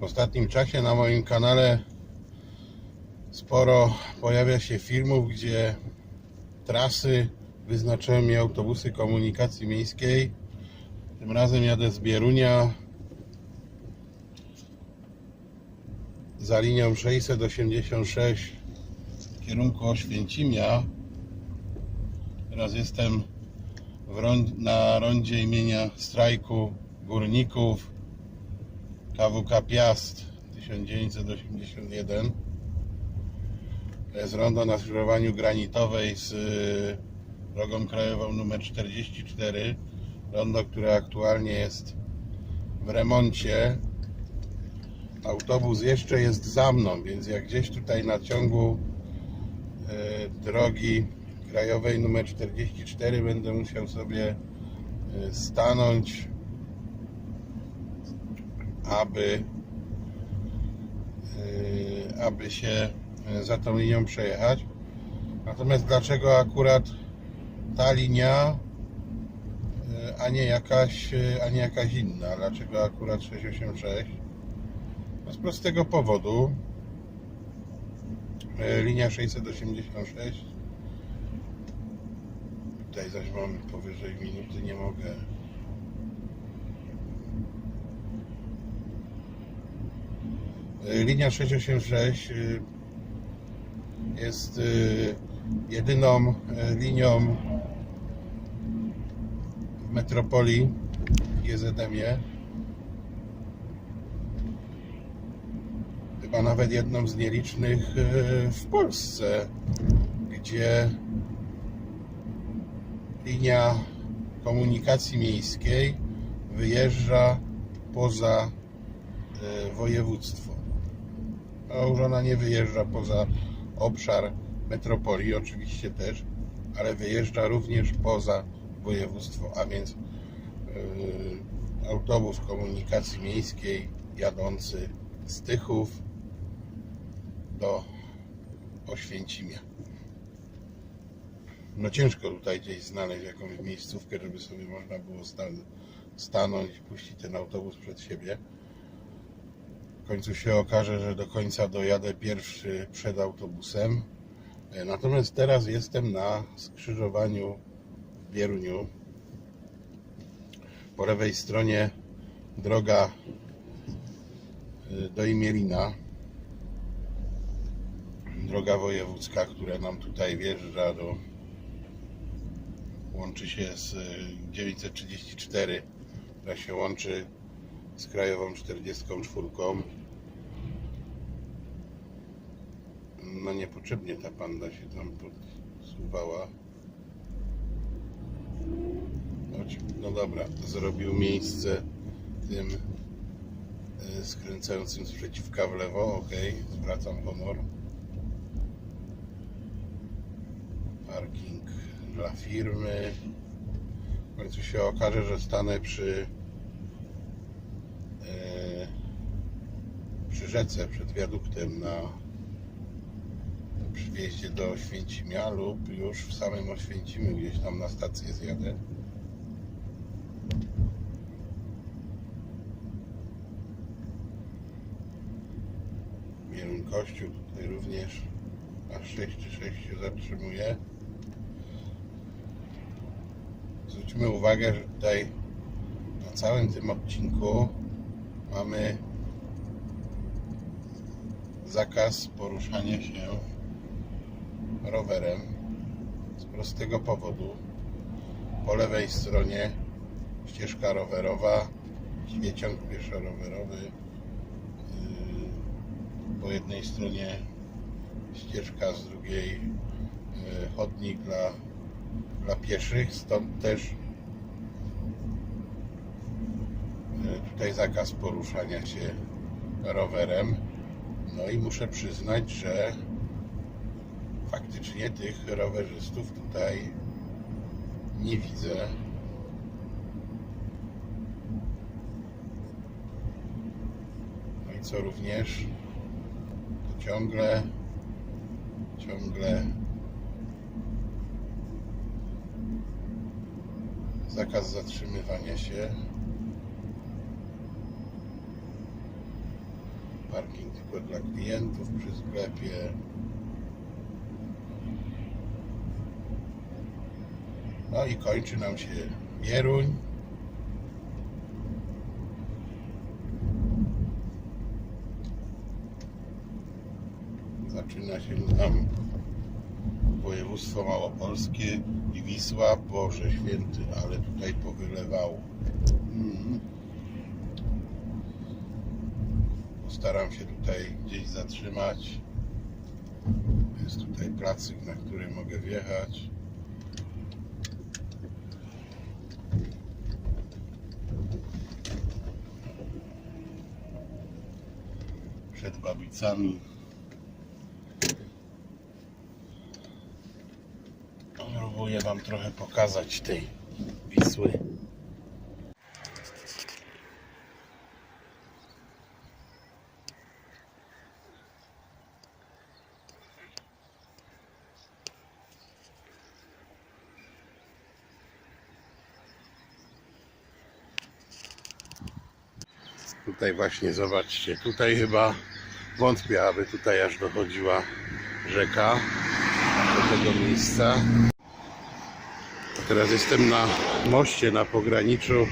W ostatnim czasie na moim kanale sporo pojawia się filmów, gdzie trasy wyznaczyły mi autobusy komunikacji miejskiej. Tym razem jadę z Bierunia za linią 686 w kierunku Oświęcimia. Teraz jestem na rondzie imienia strajku górników KWK Piast 1981. To jest rondo na skrzyżowaniu granitowej z y, drogą krajową numer 44. Rondo, które aktualnie jest w remoncie. Autobus jeszcze jest za mną, więc jak gdzieś tutaj na ciągu y, drogi krajowej numer 44 będę musiał sobie y, stanąć aby yy, aby się yy, za tą linią przejechać. Natomiast dlaczego akurat ta linia, yy, a nie jakaś, a nie jakaś inna? Dlaczego akurat 686? No z prostego powodu. Linia 686. Tutaj zaś mam powyżej minuty, nie mogę. Linia 686 y, jest y, jedyną y, linią w metropolii GZM-ie. Chyba nawet jedną z nielicznych y, w Polsce, gdzie linia komunikacji miejskiej wyjeżdża poza y, województwo. No, już ona nie wyjeżdża poza obszar metropolii, oczywiście też, ale wyjeżdża również poza województwo, a więc yy, autobus komunikacji miejskiej jadący z Tychów do Oświęcimia. No ciężko tutaj gdzieś znaleźć jakąś miejscówkę, żeby sobie można było sta- stanąć i puścić ten autobus przed siebie. Końcu się okaże, że do końca dojadę pierwszy przed autobusem. E, Natomiast teraz jestem na skrzyżowaniu w Bieruniu. Po lewej stronie droga e, do Imielina. Droga wojewódzka, która nam tutaj wjeżdża do łączy się z e, 934, która się łączy z krajową 44. No niepotrzebnie ta panda się tam podsuwała. Choć, No dobra, zrobił miejsce tym e, skręcającym z przeciwka w lewo, ok, zwracam honor. Parking dla firmy. W końcu się okaże, że stanę przy e, przy rzece przed wiaduktem na wjeździe do Oświęcimia lub już w samym Oświęcimiu gdzieś tam na stację zjadę. Wieluń Kościół tutaj również na 6 czy 6 się zatrzymuje. Zwróćmy uwagę, że tutaj na całym tym odcinku mamy zakaz poruszania się rowerem z prostego powodu. Po lewej stronie ścieżka rowerowa, śmieciąg pieszo-rowerowy. Yy, Po jednej stronie ścieżka, z drugiej yy, chodnik dla, dla pieszych, stąd też yy, tutaj zakaz poruszania się rowerem. No i muszę przyznać, że faktycznie tych rowerzystów tutaj nie widzę. No i co również ciągle ciągle zakaz zatrzymywania się Parking tylko dla klientów przy sklepie. No i kończy nam się Bieruń. Zaczyna się nam województwo małopolskie i Wisła. Boże święty, ale tutaj powylewało. Mhm. Postaram się tutaj gdzieś zatrzymać. Jest tutaj placyk, na który mogę wjechać. Przed babicami. Próbuję Wam trochę pokazać tej Wisły. Tutaj właśnie zobaczcie, tutaj chyba wątpię, aby tutaj aż dochodziła rzeka do tego miejsca. Teraz jestem na moście na pograniczu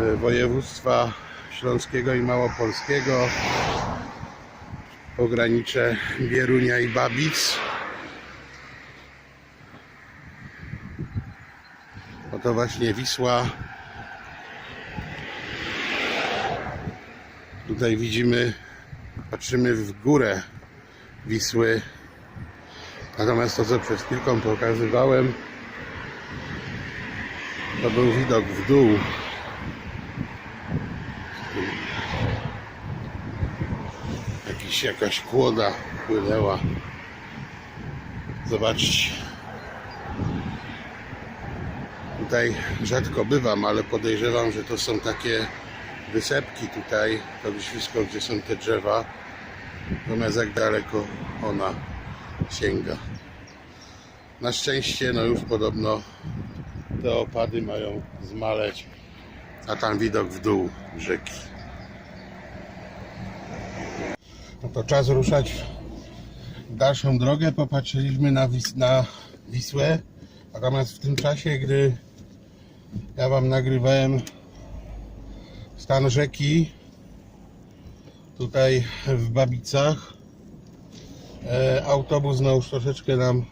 e, województwa śląskiego i małopolskiego. Pogranicze Bierunia i Babic. Oto właśnie Wisła. Tutaj widzimy, patrzymy w górę Wisły. Natomiast to, co przed chwilką pokazywałem, to był widok w dół. Jakiś, jakaś kłoda płynęła. Zobaczcie. Tutaj rzadko bywam, ale podejrzewam, że to są takie wysepki tutaj, to wyświsko, gdzie są te drzewa. Natomiast jak daleko ona sięga. Na szczęście, no już podobno te opady mają zmaleć, a tam widok w dół rzeki. No to czas ruszać dalszą drogę. Popatrzyliśmy na, Wis na Wisłę, natomiast w tym czasie, gdy ja Wam nagrywałem stan rzeki tutaj w Babicach, e, autobus no już troszeczkę nam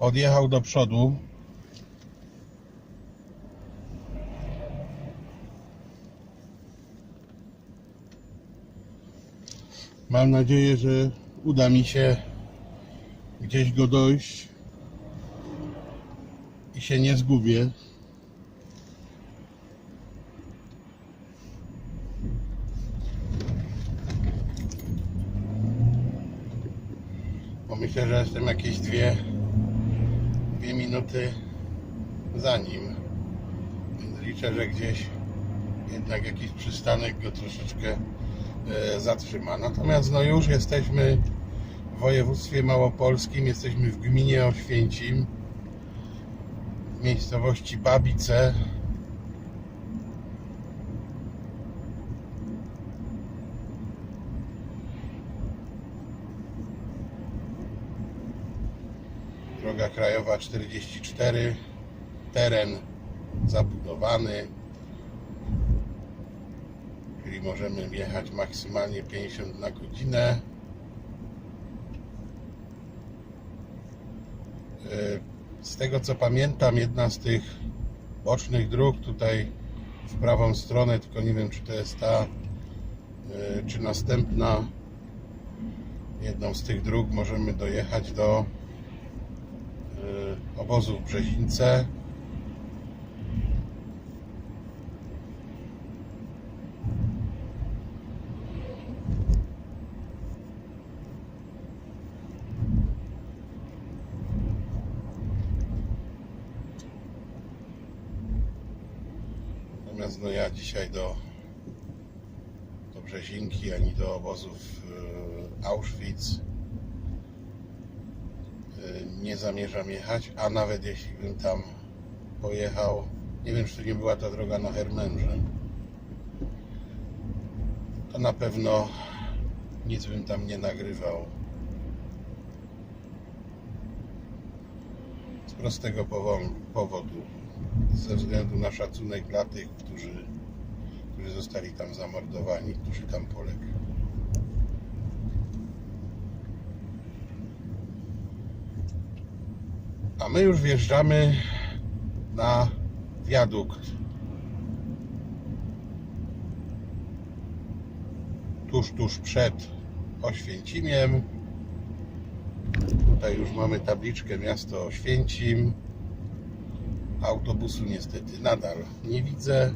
odjechał do przodu. Mam nadzieję, że uda mi się gdzieś go dojść i się nie zgubię. Myślę, że jestem jakieś dwie, dwie minuty za nim. Więc liczę, że gdzieś jednak jakiś przystanek go troszeczkę e, zatrzyma. Natomiast no już jesteśmy w województwie małopolskim, jesteśmy w gminie Oświęcim, w miejscowości Babice. Droga krajowa 44, teren zabudowany, czyli możemy jechać maksymalnie 50 na godzinę. E, Z tego co pamiętam, jedna z tych bocznych dróg tutaj w prawą stronę, tylko nie wiem czy to jest ta, e, czy następna. Jedną z tych dróg możemy dojechać do obozu w Brzezińce. Natomiast no ja dzisiaj do, do Brzezinki ani do obozów e, Auschwitz nie zamierzam jechać, a nawet jeśli bym tam pojechał, nie wiem czy to nie była ta droga na Hermęże, to na pewno nic bym tam nie nagrywał. Z prostego powo- powodu. Ze względu na szacunek dla tych, którzy, którzy zostali tam zamordowani, którzy tam polegli. A my już wjeżdżamy na wiadukt. Tuż, tuż przed Oświęcimiem. Tutaj już mamy tabliczkę miasto Oświęcim. Autobusu niestety nadal nie widzę.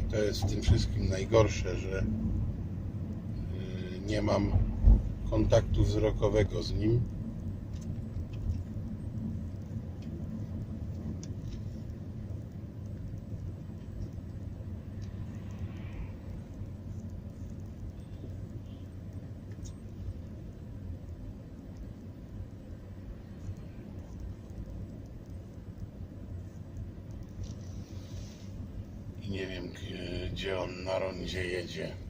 I to jest w tym wszystkim najgorsze, że yy, nie mam kontaktu wzrokowego z nim. Nie wiem, gdzie on na rondzie jedzie.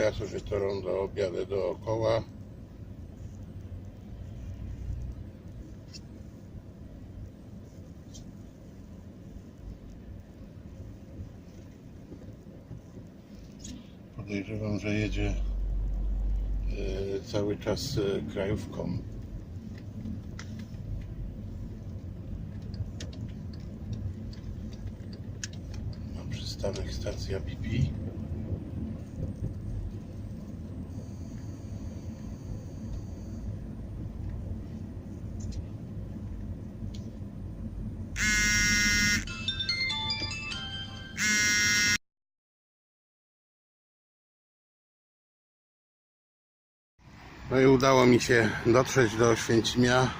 Ja sobie to rondo objadę dookoła. Podejrzewam, że jedzie e, cały czas e, krajówką. Mam przystanek stacja BP. No i udało mi się dotrzeć do Święcimia.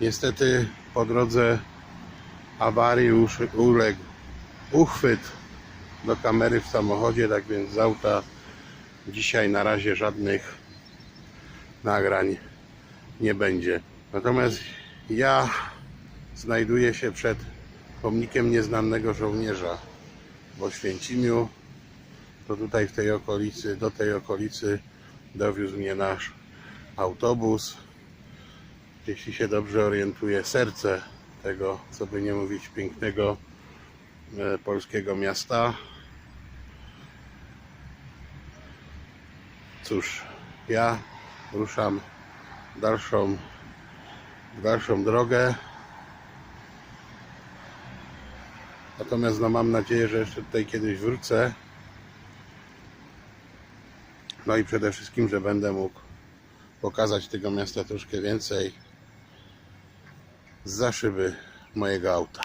Niestety po drodze awarii uległ uchwyt do kamery w samochodzie, tak więc z auta dzisiaj na razie żadnych nagrań nie będzie. Natomiast ja znajduję się przed pomnikiem nieznanego żołnierza w Oświęcimiu. To tutaj w tej okolicy, do tej okolicy dowiózł mnie nasz autobus. Jeśli się dobrze orientuję, serce tego, co by nie mówić, pięknego e, polskiego miasta. Cóż, ja ruszam dalszą, dalszą drogę. Natomiast no, mam nadzieję, że jeszcze tutaj kiedyś wrócę. No i przede wszystkim, że będę mógł pokazać tego miasta troszkę więcej z szyby mojego auta.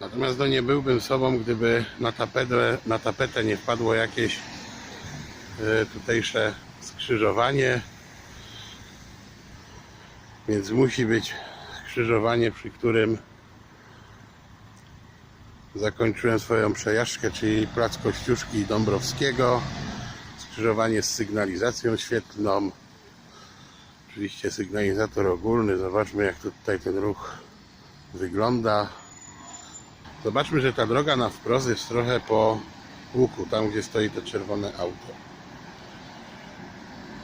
Natomiast no nie byłbym sobą, gdyby na tapetę, na tapetę nie wpadło jakieś e, tutejsze skrzyżowanie. Więc musi być skrzyżowanie, przy którym zakończyłem swoją przejażdżkę, czyli Plac Kościuszki Dąbrowskiego skrzyżowanie z sygnalizacją świetlną. Oczywiście sygnalizator ogólny. Zobaczmy jak tutaj ten ruch wygląda. Zobaczmy, że ta droga na wprost jest trochę po łuku, tam gdzie stoi to czerwone auto.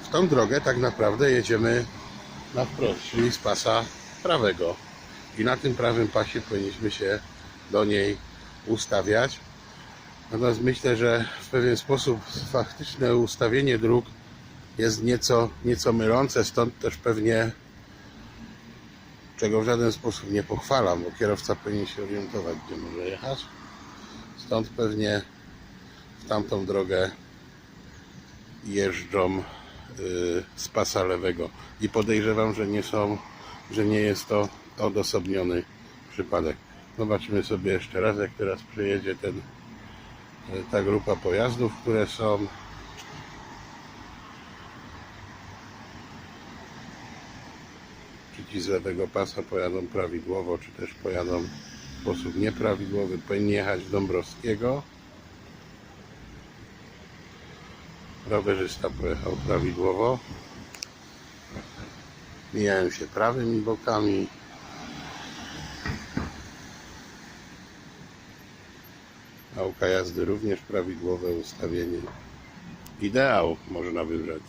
W tą drogę tak naprawdę jedziemy na wprost, czyli z pasa prawego. I na tym prawym pasie powinniśmy się do niej ustawiać. Natomiast myślę, że w pewien sposób faktyczne ustawienie dróg jest nieco, nieco mylące, stąd też pewnie, czego w żaden sposób nie pochwalam, bo kierowca powinien się orientować, gdzie może jechać. Stąd pewnie w tamtą drogę jeżdżą y, z pasa lewego i podejrzewam, że nie są, że nie jest to odosobniony przypadek. Zobaczymy sobie jeszcze raz, jak teraz przejedzie ten ta grupa pojazdów, które są. Ci z lewego pasa pojadą prawidłowo, czy też pojadą w sposób nieprawidłowy. Powinni jechać w Dąbrowskiego. Rowerzysta pojechał prawidłowo. Mijają się prawymi bokami. Jazdy również prawidłowe ustawienie. Ideał można wybrać.